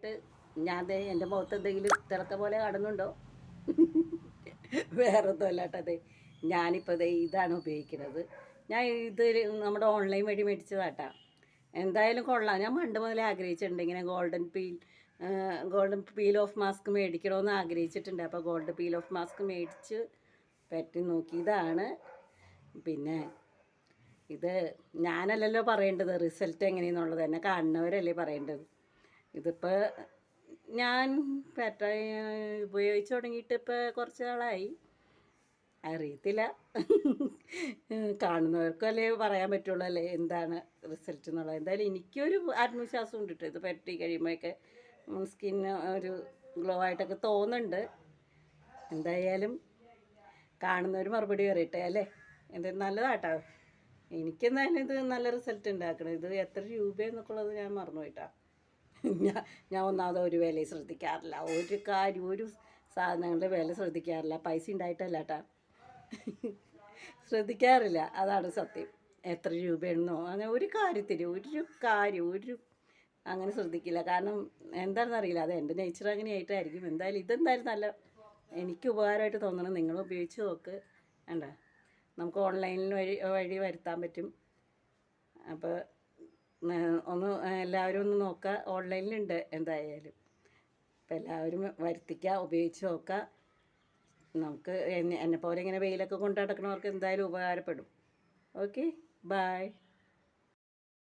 ഇട്ട് ഞാൻ ദേ എന്റെ മുഖത്ത് എന്തെങ്കിലും തിളക്ക പോലെ കാണുന്നുണ്ടോ? വേറെ ഒന്നും അല്ലാട്ടത് ഞാനിപ്പോൾ ദേ ഇതാണ് ഉപയോഗിക്കുന്നത്. ഞാൻ ഇത് നമ്മുടെ ഓൺലൈൻ വഴി മേടിച്ചതാട്ടാ. എന്തായാലും കൊള്ളാം. ഞാൻ പണ്ട് മുതലേ ആഗ്രഹിച്ചിട്ടുണ്ട് ഇങ്ങനെ golden peel golden peel off mask മേടിക്കണമെന്ന് ആഗ്രഹിച്ചിട്ടുണ്ട്. അപ്പോൾ ഗോൾഡ് പീൽ ഓഫ് മാസ്ക് മേടിച്ച് പറ്റി നോക്കി. ഇതാണ്. പിന്നെ ഇത് ഞാനല്ലല്ലോ പറയേണ്ടത്. റിസൾട്ട് എങ്ങനെയെന്നുള്ളത് എന്നെ കാണുന്നവരല്ലേ പറയേണ്ടത്. ഇതിപ്പോൾ ഞാൻ പെറ്റ ഉപയോഗിച്ച് തുടങ്ങിയിട്ട് ഇപ്പോൾ കുറച്ച് നാളായി. അറിയത്തില്ല. കാണുന്നവർക്കും അല്ലേ പറയാൻ പറ്റുള്ളൂ അല്ലേ എന്താണ് റിസൾട്ട് എന്നുള്ളത്. എന്തായാലും എനിക്കൊരു ആത്മവിശ്വാസം ഉണ്ട് കേട്ടോ ഇത് പറ്റി കഴിയുമ്പോഴൊക്കെ സ്കിന്ന് ഒരു ഗ്ലോ ആയിട്ടൊക്കെ തോന്നുന്നുണ്ട്. എന്തായാലും കാണുന്നവർ മറുപടി പറയട്ടെ അല്ലേ? എന്ത് നല്ലതാട്ടോ. എനിക്കെന്തായാലും ഇത് നല്ല റിസൾട്ട് ഉണ്ടാക്കണം. ഇത് എത്ര രൂപയെന്നൊക്കെ ഉള്ളത് ഞാൻ മറന്നുപോയിട്ടാ. ഞാൻ ഞാൻ ഒന്നാമത് ഒരു വിലയും ശ്രദ്ധിക്കാറില്ല. ഒരു കാര്യം ഒരു സാധനങ്ങളുടെ വില ശ്രദ്ധിക്കാറില്ല. പൈസ ഉണ്ടായിട്ടല്ല കേട്ടാ ശ്രദ്ധിക്കാറില്ല. അതാണ് സത്യം. എത്ര രൂപയെന്നോ അങ്ങനെ ഒരു കാര്യത്തിൽ ഒരു കാര്യം ഒരു അങ്ങനെ ശ്രദ്ധിക്കില്ല. കാരണം എന്താണെന്ന് അറിയില്ല. അത് എന്റെ നേച്ചർ അങ്ങനെ ആയിട്ടായിരിക്കും. എന്തായാലും ഇതെന്തായാലും നല്ല എനിക്ക് ഉപകാരമായിട്ട് തോന്നണം. നിങ്ങൾ ഉപയോഗിച്ച് നോക്ക്. വേണ്ട നമുക്ക് ഓൺലൈനിൽ വഴി വഴി വരുത്താൻ പറ്റും. അപ്പോൾ ഒന്ന് എല്ലാവരും ഒന്ന് നോക്കുക ഓൺലൈനിലുണ്ട് എന്തായാലും. അപ്പം എല്ലാവരും വരുത്തിക്കുക ഉപയോഗിച്ച് നോക്കുക നമുക്ക് എന്നെ എന്നെപ്പോലെ പോലെ ഇങ്ങനെ വെയിലൊക്കെ കൊണ്ട് നടക്കുന്നവർക്ക് എന്തായാലും ഉപകാരപ്പെടും. Okay bye